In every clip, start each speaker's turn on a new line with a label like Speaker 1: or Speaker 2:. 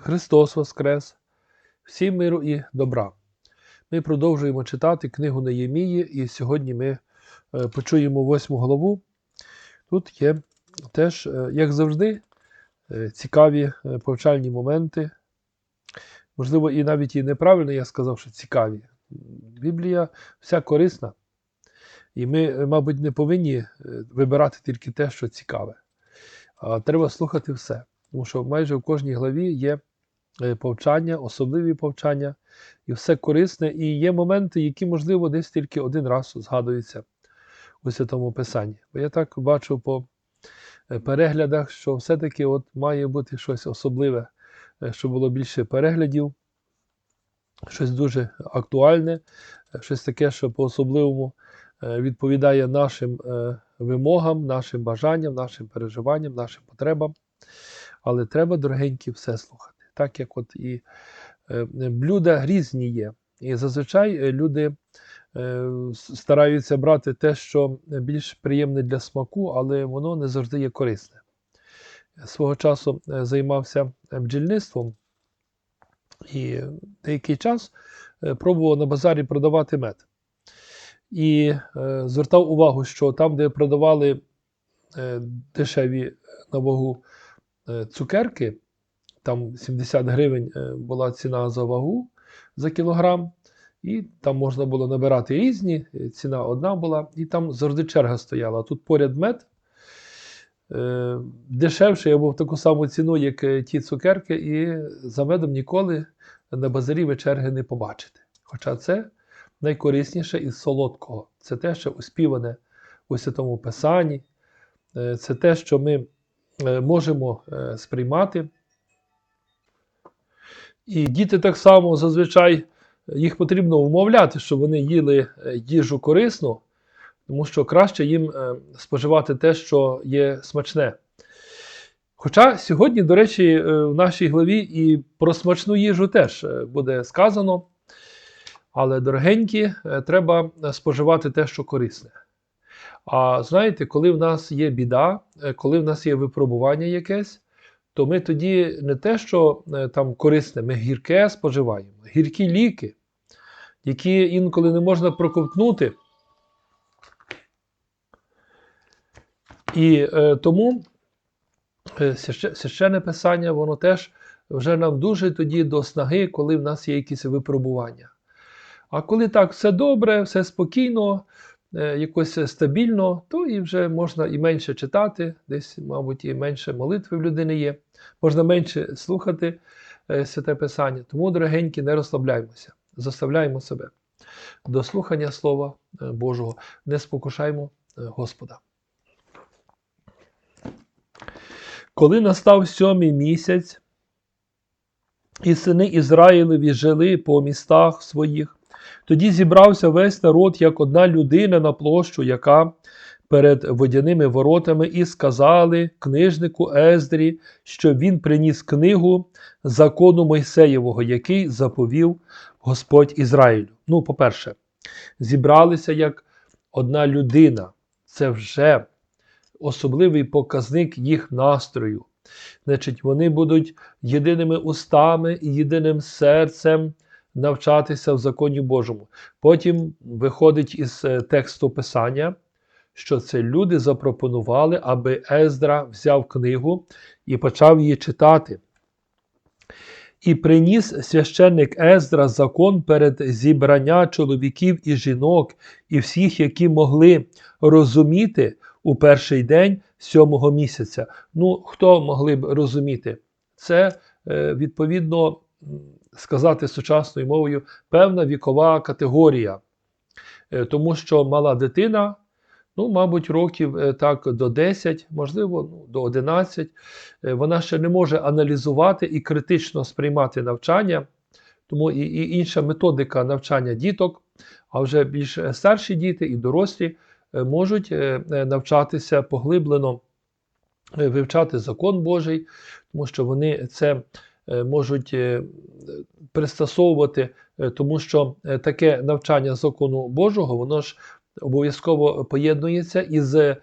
Speaker 1: Христос Воскрес! Всім миру і добра! Ми продовжуємо читати книгу Неємії, і сьогодні ми е, почуємо восьму главу. Тут є теж, е, як завжди, е, цікаві повчальні моменти. Можливо, і навіть і неправильно я сказав, що цікаві. Біблія вся корисна. І ми, мабуть, не повинні вибирати тільки те, що цікаве. Треба слухати все. Тому що майже в кожній главі є е, повчання, особливі повчання, і все корисне. І є моменти, які, можливо, десь тільки один раз згадуються у Святому Писанні. Бо я так бачу по е, переглядах, що все-таки от має бути щось особливе, е, щоб було більше переглядів, щось дуже актуальне, щось таке, що по-особливому відповідає нашим вимогам, нашим бажанням, нашим переживанням, нашим потребам. Але треба, дорогенькі, все слухати. Так як от і е, блюда різні є. І зазвичай е, люди е, стараються брати те, що більш приємне для смаку, але воно не завжди є корисне. Свого часу займався бджільництвом і деякий час пробував на базарі продавати мед. І звертав увагу, що там, де продавали дешеві на вагу цукерки, там 70 гривень е, була ціна за вагу за кілограм, і там можна було набирати різні, е, ціна одна була, і там завжди черга стояла. Тут поряд мед е, дешевший або в таку саму ціну, як е, ті цукерки, і за медом ніколи на базарі ви черги не побачите. Хоча це найкорисніше із солодкого. Це те, що успіване у Святому Писанні, е, це те, що ми е, можемо е, сприймати. І діти так само зазвичай їх потрібно вмовляти, щоб вони їли е, їжу корисну, тому що краще їм е, споживати те, що є смачне. Хоча сьогодні, до речі, е, в нашій главі і про смачну їжу теж е, буде сказано. Але, дорогенькі, е, треба споживати те, що корисне. А знаєте, коли в нас є біда, е, коли в нас є випробування якесь, то ми тоді не те, що е, там корисне, ми гірке споживаємо, гіркі ліки, які інколи не можна проковтнути. І е, тому е, священне писання, воно теж вже нам дуже тоді до снаги, коли в нас є якісь випробування. А коли так все добре, все спокійно, якось стабільно, то і вже можна і менше читати, десь, мабуть, і менше молитви в людини є, можна менше слухати е, святе Писання. Тому, дорогенькі, не розслабляємося, заставляємо себе до слухання Слова е, Божого, не спокушаймо е, Господа. Коли настав сьомий місяць, і сини Ізраїлеві жили по містах своїх, тоді зібрався весь народ як одна людина на площу, яка перед водяними воротами, і сказали книжнику Ездрі, що він приніс книгу закону Мойсеєвого, який заповів Господь Ізраїлю. Ну, по-перше, зібралися як одна людина. Це вже особливий показник їх настрою. Значить, вони будуть єдиними устами і єдиним серцем навчатися в законі Божому. Потім виходить із е, тексту Писання, що це люди запропонували, аби Ездра взяв книгу і почав її читати. І приніс священник Ездра закон перед зібрання чоловіків і жінок, і всіх, які могли розуміти у перший день сьомого місяця. Ну, хто могли б розуміти? Це, е, відповідно, сказати сучасною мовою, певна вікова категорія. Е, Тому що мала дитина, ну, мабуть, років е, так до 10, можливо, ну, до 11, е, вона ще не може аналізувати і критично сприймати навчання, тому і, і інша методика навчання діток, а вже більш старші діти і дорослі можуть навчатися поглиблено вивчати закон Божий, тому що вони це можуть е, пристосовувати, е, тому що е, таке навчання закону Божого, воно ж обов'язково поєднується із е,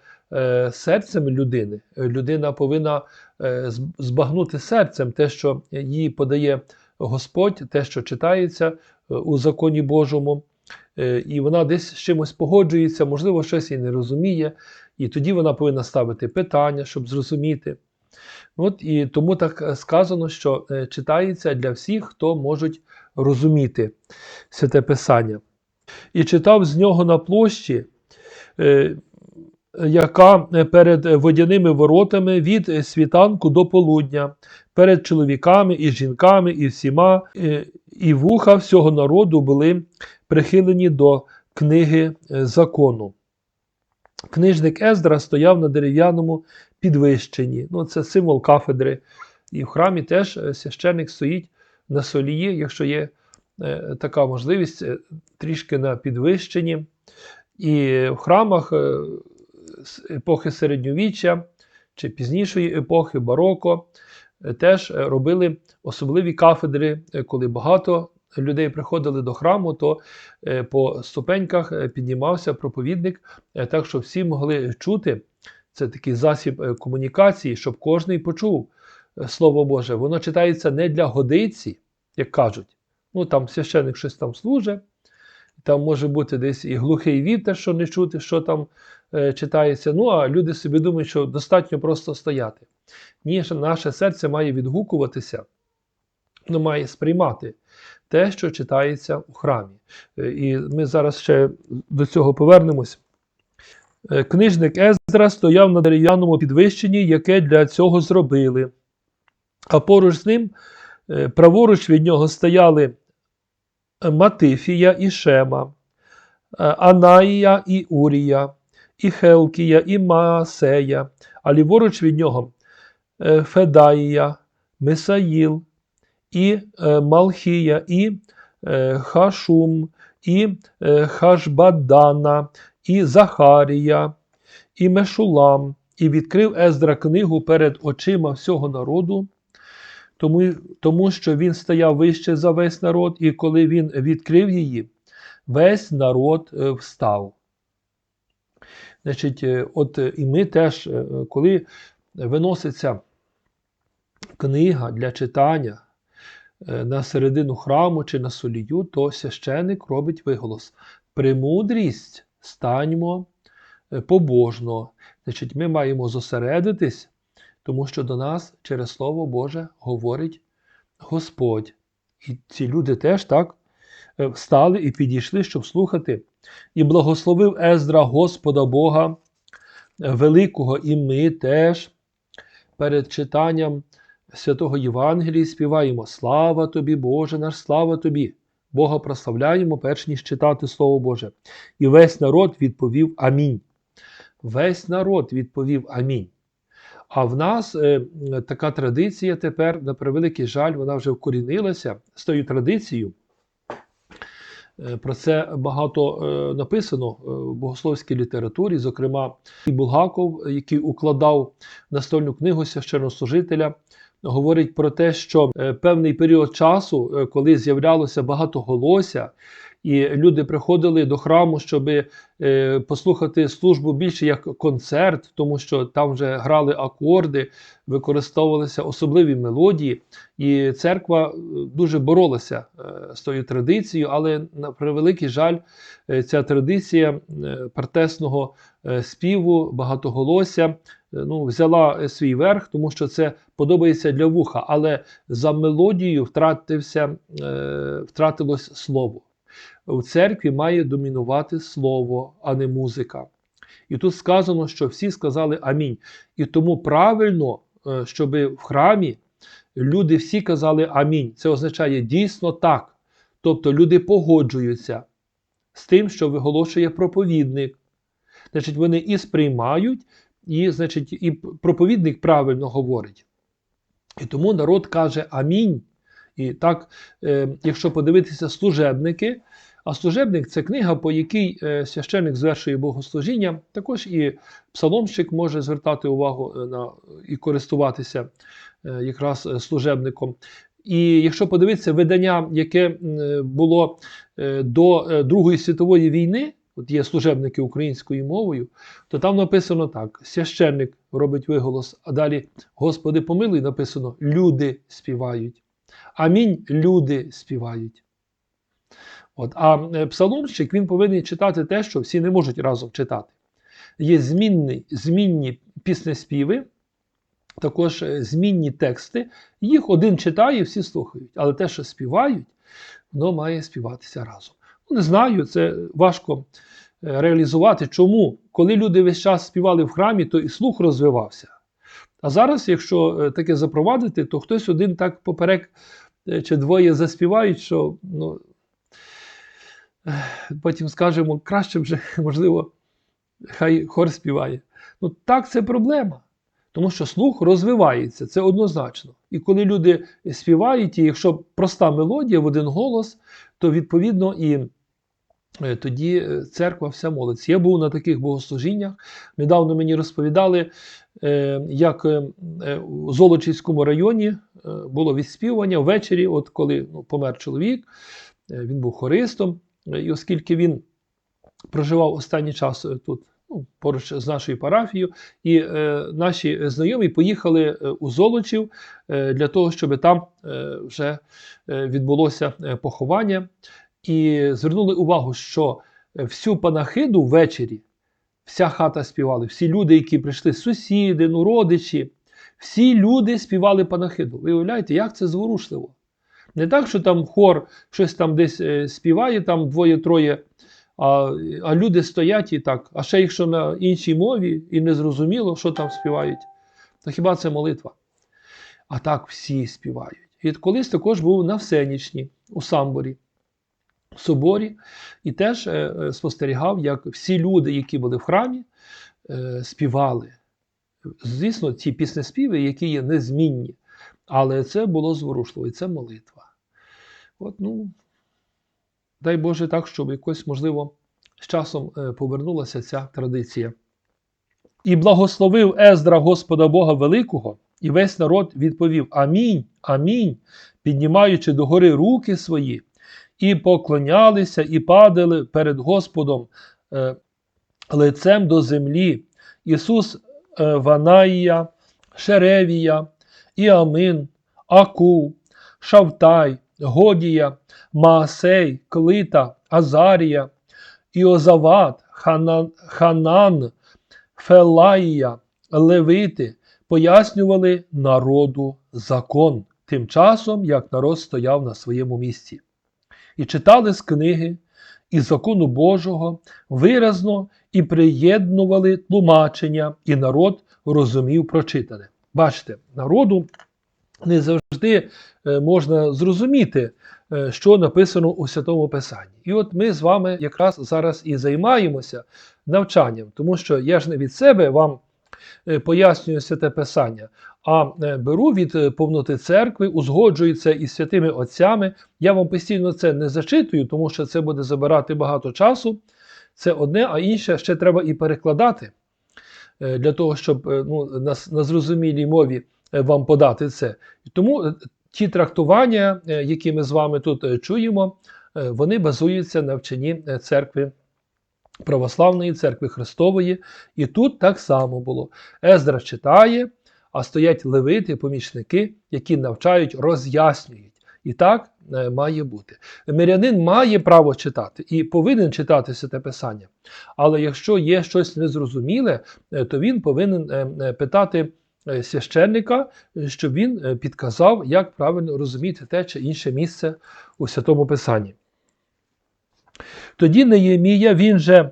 Speaker 1: серцем людини. Людина повинна е, збагнути серцем те, що їй подає Господь, те, що читається е, у законі Божому. Е, І вона десь з чимось погоджується, можливо, щось і не розуміє, і тоді вона повинна ставити питання, щоб зрозуміти. От і тому так е, сказано, що е, читається для всіх, хто можуть розуміти святе Писання. І читав з нього на площі, е, яка перед водяними воротами від світанку до полудня, перед чоловіками і жінками, і всіма, і вуха всього народу були прихилені до книги закону. Книжник Ездра стояв на дерев'яному підвищенні. Ну, це символ кафедри. І в храмі теж е, священник стоїть на солії, якщо є е, така можливість, е, трішки на підвищенні. І в храмах епохи середньовіччя чи пізнішої епохи бароко теж робили особливі кафедри, коли багато людей приходили до храму, то по ступеньках піднімався проповідник, так що всі могли чути. Це такий засіб е, комунікації, щоб кожний почув е, Слово Боже. Воно читається не для годиці, як кажуть. Ну там священик щось там служить, там може бути десь і глухий вітер, що не чути, що там е, читається. Ну а люди собі думають, що достатньо просто стояти. Ні, наше серце має відгукуватися, воно має сприймати те, що читається у храмі. Е, І ми зараз ще до цього повернемось. Книжник Ездра стояв на дерев'яному підвищенні, яке для цього зробили. А поруч з ним, е, праворуч від нього стояли Матифія і Шема, е, Анаїя і Урія, і Хелкія, і Маасея, а ліворуч від нього е, Федаїя, Месаїл, і Малхія, і Хашум, і Хашбадана, і Захарія, і Мешулам, і відкрив Ездра книгу перед очима всього народу, тому, тому що він стояв вище за весь народ, і коли він відкрив її, весь народ е, встав. Значить, е, от е, і ми теж, коли виноситься книга для читання на середину храму чи на солію, то священик робить виголос: Премудрість станьмо побожно. Значить, ми маємо зосередитись, тому що до нас через Слово Боже говорить Господь. І ці люди теж так е, встали і підійшли, щоб слухати. І благословив Ездра Господа Бога е, Великого, і ми теж перед читанням святого Євангелії співаємо Слава тобі, Боже наш, слава тобі! Бога прославляємо, перш ніж читати Слово Боже. І весь народ відповів Амінь. Весь народ відповів Амінь. А в нас е, така традиція тепер, на превеликий жаль, вона вже вкорінилася з тою традицією. Е, Про це багато е, написано е, в богословській літературі, зокрема, і Булгаков, який укладав настольну книгу священнослужителя, говорить про те, що певний період часу, коли з'являлося багато голося, і люди приходили до храму, щоб е, послухати службу більше як концерт, тому що там вже грали акорди, використовувалися особливі мелодії, і церква е, дуже боролася е, з тою традицією, але на превеликий жаль, ця традиція партесного співу, багатоголосся ну, взяла свій верх, тому що це подобається для вуха, але за мелодією втратився, е, втратилось слово. У церкві має домінувати слово, а не музика. І тут сказано, що всі сказали амінь. І тому правильно, е, щоб в храмі люди всі казали амінь. Це означає дійсно так. Тобто люди погоджуються з тим, що виголошує проповідник. Значить, вони і сприймають, і, значить, і проповідник правильно говорить. І тому народ каже амінь. І так, е, якщо подивитися служебники, а служебник це книга, по якій е, священник звершує богослужіння, також і псаломщик може звертати увагу е, на і користуватися якраз служебником. І якщо подивитися видання, яке було до Другої світової війни, от є служебники українською мовою, то там написано так: священник робить виголос, а далі Господи помилуй, написано люди співають. Амінь, люди співають. От. А е, псаломщик він повинен читати те, що всі не можуть разом читати. Є змінні, змінні піснеспіви, також е, змінні тексти. Їх один читає, всі слухають. Але те, що співають, воно має співатися разом. Ну, не знаю, це важко е, реалізувати. Чому? Коли люди весь час співали в храмі, то і слух розвивався. А зараз, якщо таке запровадити, то хтось один так поперек чи двоє заспівають, що ну, потім скажемо, краще вже, можливо, хай хор співає. Ну так, це проблема. Тому що слух розвивається, це однозначно. І коли люди співають, і якщо проста мелодія в один голос, то відповідно і е, тоді е, церква вся молиться. Я був на таких богослужіннях. Недавно мені розповідали, е, як е, е, у Золочівському районі е, було відспівання ввечері, от коли ну, помер чоловік, е, він був хористом, е, і оскільки він проживав останній час е, тут. Ну, поруч з нашою парафією, і е, наші знайомі поїхали е, у Золочів е, для того, щоб там е, вже е, відбулося е, поховання. І звернули увагу, що е, всю панахиду ввечері вся хата співала, всі люди, які прийшли, сусіди, ну, родичі, всі люди співали панахиду. Ви уявляєте, як це зворушливо? Не так, що там хор щось там десь е, співає, там двоє-троє. А, а люди стоять і так, а ще якщо на іншій мові і не зрозуміло, що там співають, то хіба це молитва? А так всі співають. І колись також був на Всенічні у Самборі, соборі, і теж е, е, спостерігав, як всі люди, які були в храмі, е, співали. Звісно, ці піснеспіви, які є незмінні, але це було зворушливо, і це молитва. От, ну, Дай Боже так, щоб якось, можливо, з часом повернулася ця традиція. І благословив Ездра Господа Бога Великого, і весь народ відповів Амінь, Амінь, піднімаючи догори руки свої, і поклонялися, і падали перед Господом е, лицем до землі. Ісус е, Ванаїя, Шеревія, Іамин, Аку, Шавтай, Годія, Маасей, Клита, Азарія, Іозават, Ханан, Ханан, Фелаїя, Левити пояснювали народу закон, тим часом, як народ стояв на своєму місці. І читали з книги і закону Божого виразно і приєднували тлумачення, і народ розумів прочитане. Бачите, народу не завжди е, можна зрозуміти, е, що написано у Святому Писанні. І от ми з вами якраз зараз і займаємося навчанням, тому що я ж не від себе вам е, пояснюю святе Писання, а е, беру від е, повноти церкви, узгоджую це із святими отцями. Я вам постійно це не зачитую, тому що це буде забирати багато часу. Це одне, а інше ще треба і перекладати е, для того, щоб ну, на, на зрозумілій мові вам подати це. Тому ті трактування, які ми з вами тут чуємо, вони базуються на вченні церкви православної церкви Христової. І тут так само було. Ездра читає, а стоять левити, помічники, які навчають, роз'яснюють. І так е, має бути. Мирянин має право читати і повинен читати святе Писання. Але якщо є щось незрозуміле, е, то він повинен е, питати священника, щоб він підказав, як правильно розуміти те чи інше місце у святому Писанні. Тоді Неємія, він же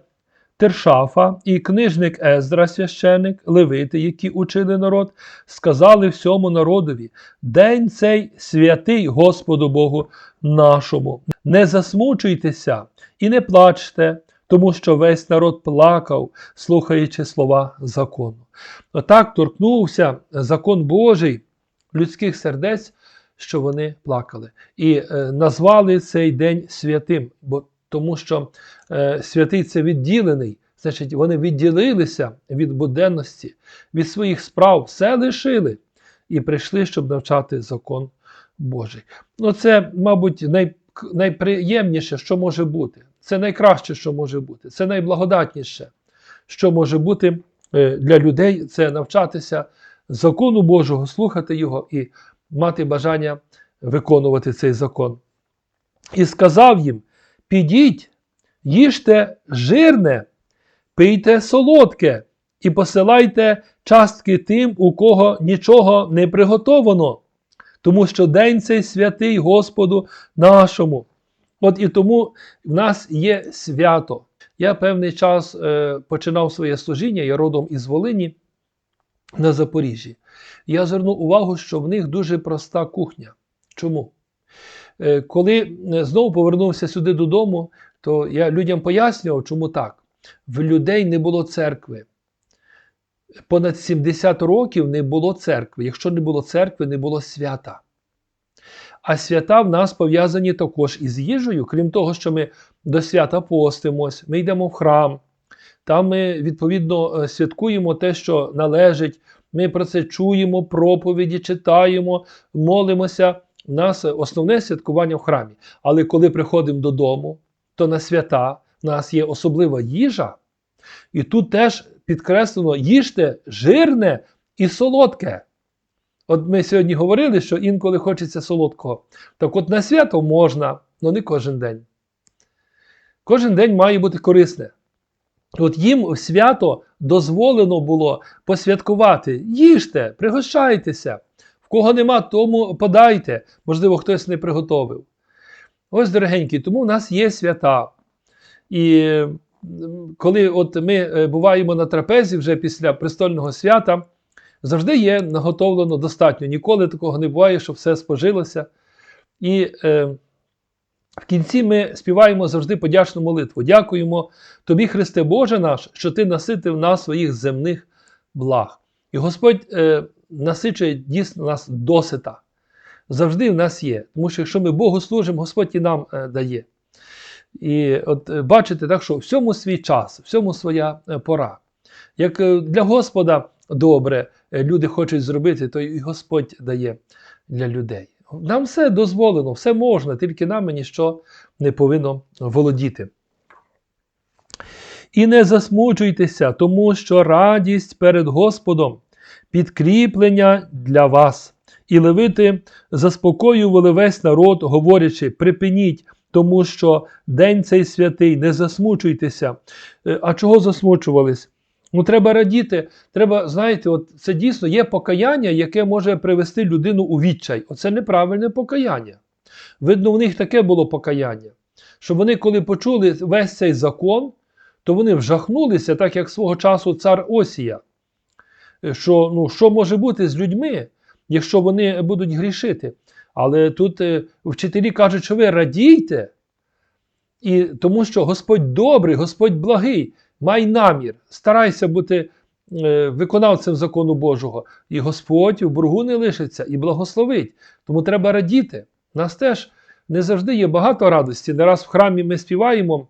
Speaker 1: Тершафа і книжник Ездра, священик, левити, які учили народ, сказали всьому народові: День цей святий Господу Богу нашому. Не засмучуйтеся і не плачте, тому що весь народ плакав, слухаючи слова закону. Отак торкнувся закон Божий людських сердець, що вони плакали. І е, назвали цей день святим, бо тому що е, святий це відділений, значить, вони відділилися від буденності, від своїх справ, все лишили і прийшли, щоб навчати закон Божий. Ну, це, мабуть, к- найприємніше, що може бути. Це найкраще, що може бути. Це найблагодатніше, що може бути е, для людей, це навчатися закону Божого, слухати його і мати бажання виконувати цей закон. І сказав їм: підіть, їжте жирне, пийте солодке і посилайте частки тим, у кого нічого не приготовано, тому що день цей святий Господу нашому. От і тому в нас є свято. Я певний час е, починав своє служіння, я родом із Волині на Запоріжжі. Я звернув увагу, що в них дуже проста кухня. Чому? Е, коли е, знову повернувся сюди додому, то я людям пояснював, чому так. В людей не було церкви. Понад 70 років не було церкви. Якщо не було церкви, не було свята. А свята в нас пов'язані також із їжею, крім того, що ми до свята постимось, ми йдемо в храм, там ми відповідно е, святкуємо те, що належить. Ми про це чуємо, проповіді, читаємо, молимося. У нас основне святкування в храмі. Але коли приходимо додому, то на свята в нас є особлива їжа, і тут теж підкреслено їжте жирне і солодке. От ми сьогодні говорили, що інколи хочеться солодкого. Так от на свято можна, але не кожен день. Кожен день має бути корисне. От їм свято дозволено було посвяткувати. Їжте, пригощайтеся. В кого нема, тому подайте. Можливо, хтось не приготовив. Ось, дорогенькі, тому в нас є свята. І коли от ми е, буваємо на трапезі вже після престольного свята, завжди є наготовлено достатньо. Ніколи такого не буває, що все спожилося. І е, в кінці ми співаємо завжди подячну молитву. Дякуємо Тобі, Христе Боже наш, що Ти наситив нас своїх земних благ. І Господь е, насичує дійсно нас досита. Завжди в нас є. Тому що якщо ми Богу служимо, Господь і нам е, дає. І от е, бачите, так що всьому свій час, всьому своя е, пора. Як для Господа добре люди хочуть зробити, то і Господь дає для людей. Нам все дозволено, все можна, тільки нам ніщо не повинно володіти. І не засмучуйтеся, тому що радість перед Господом підкріплення для вас. І левити заспокоювали весь народ, говорячи: припиніть, тому що день цей святий, не засмучуйтеся. Е, А чого засмучувались? Ну, треба радіти. Треба, знаєте, от це дійсно є покаяння, яке може привести людину у відчай. Оце неправильне покаяння. Видно, в них таке було покаяння, що вони, коли почули весь цей закон, то вони вжахнулися, так як свого часу цар Осія. Що, ну, що може бути з людьми, якщо вони будуть грішити? Але тут е, вчителі кажуть, що ви радійте, і тому що Господь добрий, Господь благий, май намір, старайся бути е, виконавцем закону Божого. І Господь в боргу не лишиться і благословить. Тому треба радіти. Нас теж не завжди є багато радості. Не раз в храмі ми співаємо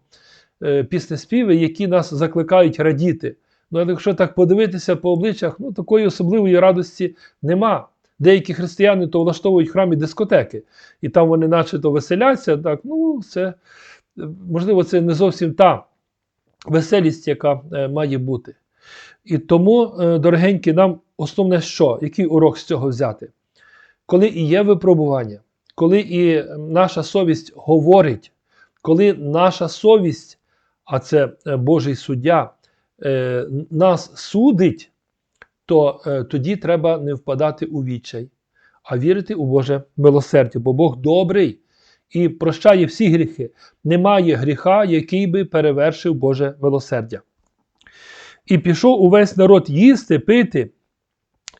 Speaker 1: е, піснеспіви, які нас закликають радіти. Ну, але якщо так подивитися по обличчях, ну такої особливої радості нема. Деякі християни то влаштовують в храмі дискотеки, і там вони начебто веселяться. Так, ну це можливо, це не зовсім та веселість, яка е, має бути. І тому, е, дорогенькі, нам основне що? Який урок з цього взяти? Коли і є випробування, коли і наша совість говорить, коли наша совість, а це е, Божий суддя, е, нас судить, то е, тоді треба не впадати у відчай, а вірити у Боже милосердя, бо Бог добрий і прощає всі гріхи. Немає гріха, який би перевершив Боже милосердя. І пішов увесь народ їсти, пити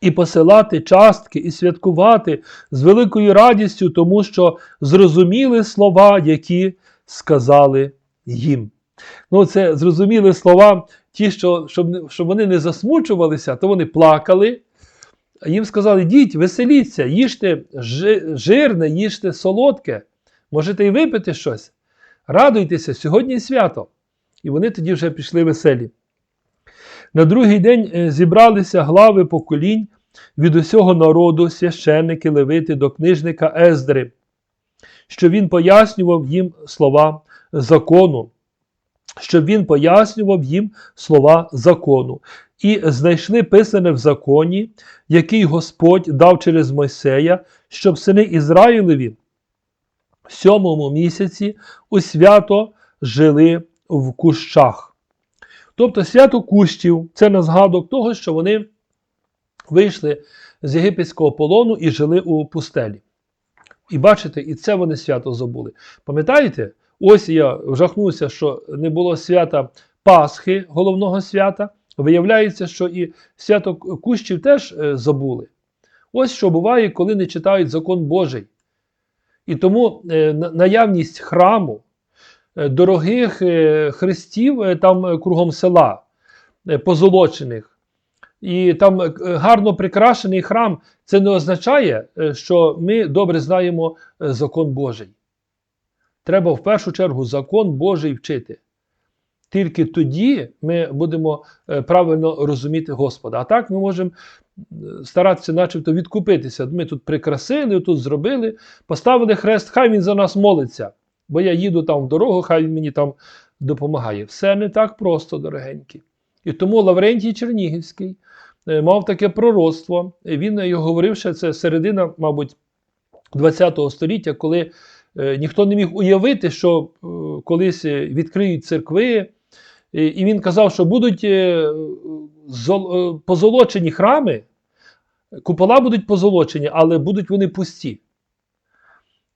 Speaker 1: і посилати частки, і святкувати з великою радістю, тому що зрозуміли слова, які сказали їм. Ну, це зрозуміли слова, ті, що щоб, щоб вони не засмучувалися, то вони плакали. Їм сказали: йдіть, веселіться, їжте жирне, їжте солодке, можете і випити щось. Радуйтеся, сьогодні свято. І вони тоді вже пішли веселі. На другий день е, зібралися глави поколінь від усього народу, священники, левити до книжника Ездри. що він пояснював їм слова закону, щоб він пояснював їм слова закону. І знайшли писане в законі, який Господь дав через Мойсея, щоб сини Ізраїлеві в сьомому місяці у свято жили в кущах. Тобто свято кущів це на згадок того, що вони вийшли з єгипетського полону і жили у пустелі. І бачите, і це вони свято забули. Пам'ятаєте? Ось я вжахнувся, що не було свята Пасхи, головного свята. Виявляється, що і свято кущів теж е, забули. Ось що буває, коли не читають закон Божий. І тому е, наявність храму, е, дорогих хрестів там кругом села, позолочених, і там гарно прикрашений храм, це не означає, що ми добре знаємо закон Божий. Треба в першу чергу закон Божий вчити. Тільки тоді ми будемо е, правильно розуміти Господа. А так ми можемо е, старатися, начебто, відкупитися. Ми тут прикрасили, тут зробили, поставили хрест, хай він за нас молиться. Бо я їду там в дорогу, хай він мені там допомагає. Все не так просто, дорогенькі. І тому Лаврентій Чернігівський е, мав таке пророцтво. Він його говорив, що це середина, мабуть, ХХ століття, коли е, ніхто не міг уявити, що е, колись е, відкриють церкви. І він казав, що будуть е, зол- е, позолочені храми, купола будуть позолочені, але будуть вони пусті.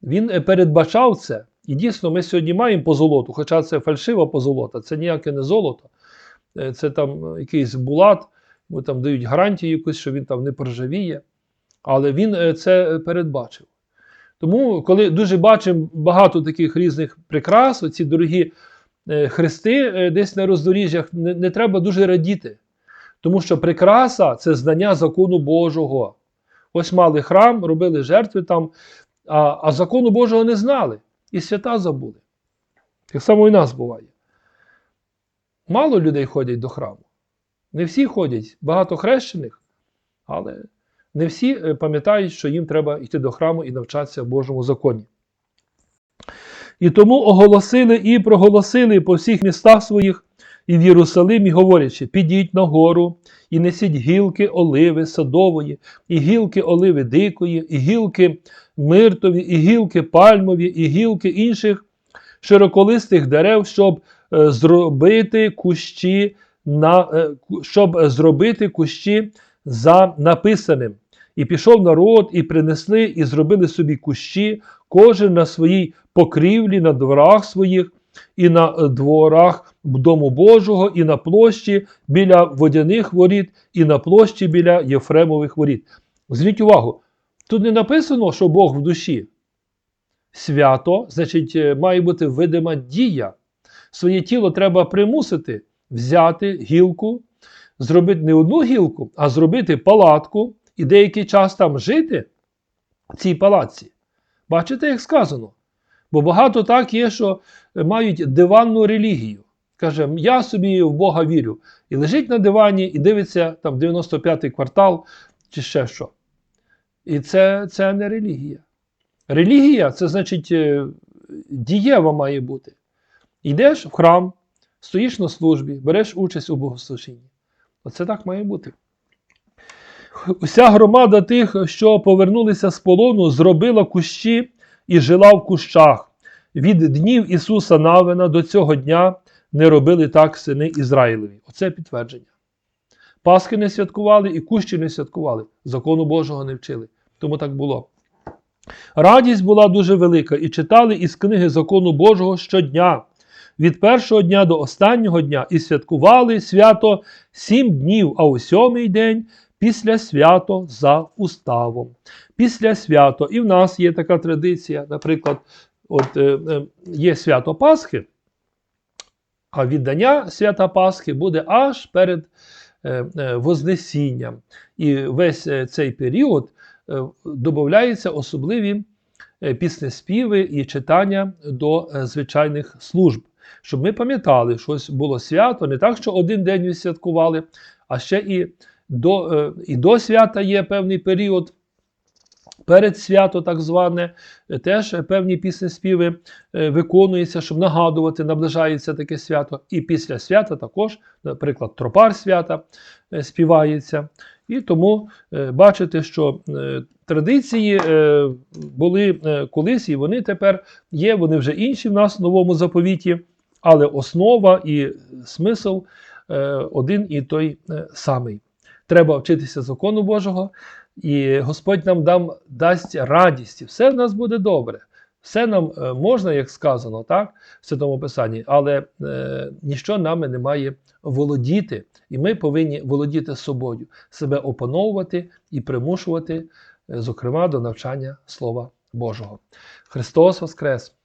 Speaker 1: Він е, передбачав це. І дійсно, ми сьогодні маємо позолоту, хоча це фальшива позолота, це ніяке не золото. Е, Це там е, якийсь булат, йому там дають гарантію якусь, що він там не проржавіє. Але він е, це е, передбачив. Тому, коли дуже бачимо багато таких різних прикрас, оці дорогі е, хрести е, десь на роздоріжжях, не, не треба дуже радіти. Тому що прикраса це знання закону Божого. Ось мали храм, робили жертви там, а, а закону Божого не знали. І свята забули. Так само і нас буває. Мало людей ходять до храму. Не всі ходять, багато хрещених, але не всі е, пам'ятають, що їм треба йти до храму і навчатися в Божому законі. І тому оголосили і проголосили по всіх містах своїх і в Єрусалимі, говорячи: підіть на гору і несіть гілки оливи садової, і гілки оливи дикої, і гілки миртові, і гілки пальмові, і гілки інших широколистих дерев, щоб е, зробити кущі на, е, щоб зробити кущі за написаним. І пішов народ, і принесли, і зробили собі кущі, кожен на своїй покрівлі, на дворах своїх, і на е, дворах дому Божого, і на площі біля водяних воріт, і на площі біля Єфремових воріт. Зверніть увагу, тут не написано, що Бог в душі. Свято, значить, е, має бути видима дія. Своє тіло треба примусити взяти гілку, зробити не одну гілку, а зробити палатку і деякий час там жити в цій палатці. Бачите, як сказано? Бо багато так є, що мають диванну релігію. Каже, я собі в Бога вірю. І лежить на дивані і дивиться там 95-й квартал чи ще що. І це, це не релігія. Релігія це значить е, дієва має бути. Йдеш в храм, стоїш на службі, береш участь у богослужінні. Оце так має бути. Уся громада тих, що повернулися з полону, зробила кущі і жила в кущах. Від днів Ісуса Навина до цього дня не робили так сини Ізраїлеві. Оце підтвердження. Пасхи не святкували і кущі не святкували. Закону Божого не вчили. Тому так було. Радість була дуже велика, і читали із книги закону Божого щодня, від першого дня до останнього дня, і святкували свято сім днів, а у сьомий день після свято за уставом. Після свято. І в нас є така традиція, наприклад, от е, е, є свято Пасхи, а віддання свята Пасхи буде аж перед е, е, Вознесінням. І весь е, цей період е, додаються особливі е, піснеспіви і читання до е, звичайних служб. Щоб ми пам'ятали, що ось було свято, не так, що один день відсвяткували, а ще і до, е, і до свята є певний період Перед свято, так зване, е, теж певні пісні співи е, виконуються, щоб нагадувати, наближається таке свято. І після свята також, наприклад, тропар свята співається. І тому бачите, що традиції були колись, і вони тепер є, вони вже інші в нас в новому заповіті, але основа і смисл один і той самий. Треба вчитися закону Божого, і Господь нам дам, дасть радість, і все в нас буде добре. Все нам е, можна, як сказано, так, в Святому Писанні, але е, ніщо нами не має володіти. І ми повинні володіти собою, себе опановувати і примушувати, е, зокрема, до навчання Слова Божого. Христос Воскрес!